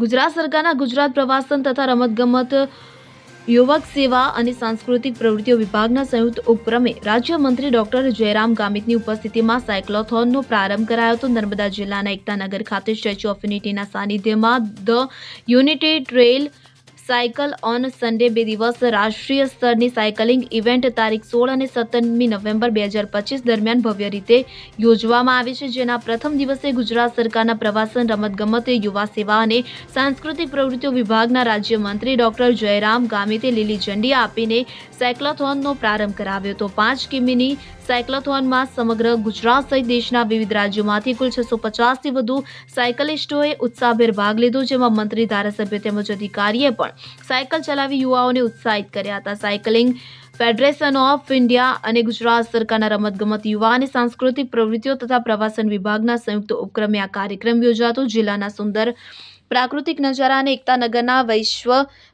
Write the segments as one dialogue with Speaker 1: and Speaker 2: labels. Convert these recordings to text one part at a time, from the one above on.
Speaker 1: ગુજરાત સરકારના ગુજરાત પ્રવાસન તથા રમતગમત, યુવક સેવા અને સાંસ્કૃતિક પ્રવૃત્તિઓ વિભાગના સંયુક્ત ઉપક્રમે રાજ્યમંત્રી ડોક્ટર જયરામ ગામિતની ઉપસ્થિતિમાં સાયક્લોથોનનો પ્રારંભ કરાયો હતો. નર્મદા જિલ્લાના એકતાનગર ખાતે સ્ટેચ્યુ ઓફ યુનિટીના સાનિધ્યમાં the unity trail cycle on Sunday બે દિવસ રાષ્ટ્રીય સ્તરની સાયકલિંગ ઇવેન્ટ તારીખ સોળ અને સત્તરમી નવેમ્બર બે હજાર પચીસ દરમિયાન ભવ્ય રીતે યોજવામાં આવી છે, જેના પ્રથમ દિવસે ગુજરાત સરકારના પ્રવાસન રમતગમત, યુવા સેવા અને સાંસ્કૃતિક પ્રવૃત્તિઓ વિભાગના રાજ્યમંત્રી ડોક્ટર જયરામ ગામિતે લીલી ઝંડી આપીને સાયક્લોથોનનો પ્રારંભ કરાવ્યો હતો. પાંચ કિમીની સાયક્લોથોનમાં સમગ્ર ગુજરાત સહિત દેશના વિવિધ રાજ્યોમાંથી કુલ છસો પચાસથી વધુ સાયકલિસ્ટોએ ઉત્સાહભેર ભાગ લીધો, જેમાં મંત્રી, ધારાસભ્ય તેમજ અધિકારીએ પણ સાયકલ ચલાવી યુવાઓને ઉત્સાહિત કર્યા હતા. સાયકલિંગ ફેડરેશન ઓફ ઇન્ડિયા અને ગુજરાત સરકારના રમતગમત યુવા અને સાંસ્કૃતિક પ્રવૃત્તિઓ તથા પ્રવાસન વિભાગના સંયુક્ત ઉપક્રમે આ કાર્યક્રમ યોજાતો. જિલ્લાના સુંદર પ્રાકૃતિક નજારા અને એકતાનગરના વૈશ્વ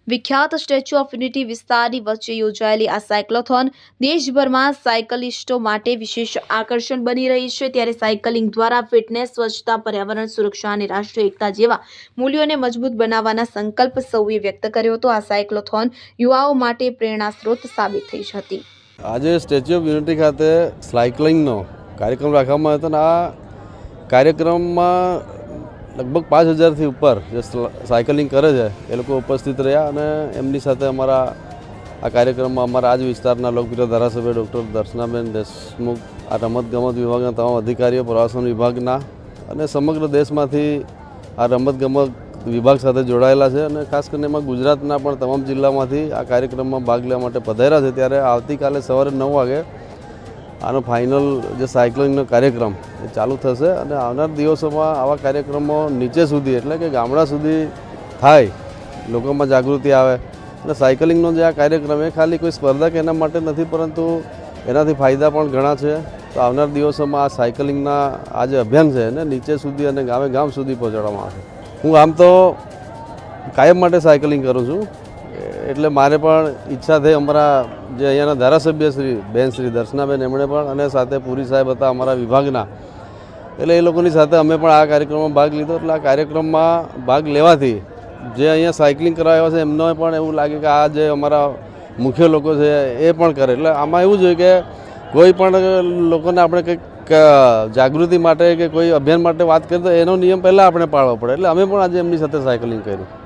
Speaker 1: વિખ્યાત સ્ટેચ્યુ ઓફ યુનિટી વિસ્તારની વચ્ચે યોજાયેલી આ સાયક્લોથોન દેશભરમાં સાયકલિસ્ટો માટે વિશેષ આકર્ષણ બની રહી છે. ત્યારે સાયકલિંગ દ્વારા ફિટનેસ, સ્વચ્છતા, પર્યાવરણ સુરક્ષા અને રાષ્ટ્રીય એકતા જેવા મૂલ્યોને મજબૂત બનાવવાના સંકલ્પ સૌએ વ્યક્ત કર્યો હતો. આ સાયક્લોથોન યુવાઓ માટે પ્રેરણા સ્ત્રોત સાબિત થઈ હતી.
Speaker 2: આજે સ્ટેચ્યુ ઓફ યુનિટી ખાતે સાયકલિંગનો કાર્યક્રમ રાખવામાં હતો આ કાર્યક્રમમાં લગભગ પાંચ હજારથી ઉપર જે સાયકલિંગ કરે છે, એ લોકો ઉપસ્થિત રહ્યા અને એમની સાથે અમારા આ કાર્યક્રમમાં અમારા આજ વિસ્તારના લોકપ્રિય ધારાસભ્ય ડૉક્ટર દર્શનાબેન દેશમુખ, આ રમતગમત વિભાગના તમામ અધિકારીઓ, પ્રવાસન વિભાગના અને સમગ્ર દેશમાંથી આ રમતગમત વિભાગ સાથે જોડાયેલા છે અને ખાસ કરીને એમાં ગુજરાતના પણ તમામ જિલ્લામાંથી આ કાર્યક્રમમાં ભાગ લેવા માટે પધાર્યા છે. ત્યારે આવતીકાલે સવારે નવ વાગે આનો ફાઇનલ જે સાયકલિંગનો કાર્યક્રમ એ ચાલુ થશે અને આવનાર દિવસોમાં આવા કાર્યક્રમો નીચે સુધી એટલે કે ગામડા સુધી થાય, લોકોમાં જાગૃતિ આવે. અને સાયકલિંગનો જે આ કાર્યક્રમ એ ખાલી કોઈ સ્પર્ધા કે એના માટે નથી, પરંતુ એનાથી ફાયદા પણ ઘણા છે. તો આવનાર દિવસોમાં આ સાયકલિંગના આ જે અભિયાન છે એને નીચે સુધી અને ગામે ગામ સુધી પહોંચાડવામાં આવશે. હું આમ તો કાયમ માટે સાયકલિંગ કરું છું. એટલે મારે પણ ઈચ્છા થઈ અમારા જે અહીંયાના ધારાસભ્ય શ્રી, બેન શ્રી દર્શનાબેન, એમણે પણ અને સાથે પુરી સાહેબ હતા અમારા વિભાગના. એટલે એ લોકોની સાથે અમે પણ આ કાર્યક્રમમાં ભાગ લીધો. એટલે આ કાર્યક્રમમાં ભાગ લેવાથી જે અહીંયા સાયકલિંગ કરાવ્યા છે, એમને પણ એવું લાગે કે આ જે અમારા મુખ્ય લોકો છે, એ પણ કરે. એટલે આમાં એવું જોઈએ કે કોઈ પણ લોકોને આપણે કંઈક જાગૃતિ માટે કે કોઈ અભિયાન માટે વાત કરીએ તો એનો નિયમ પહેલાં આપણે પાળવો પડે. એટલે અમે પણ આજે એમની સાથે સાયકલિંગ કર્યું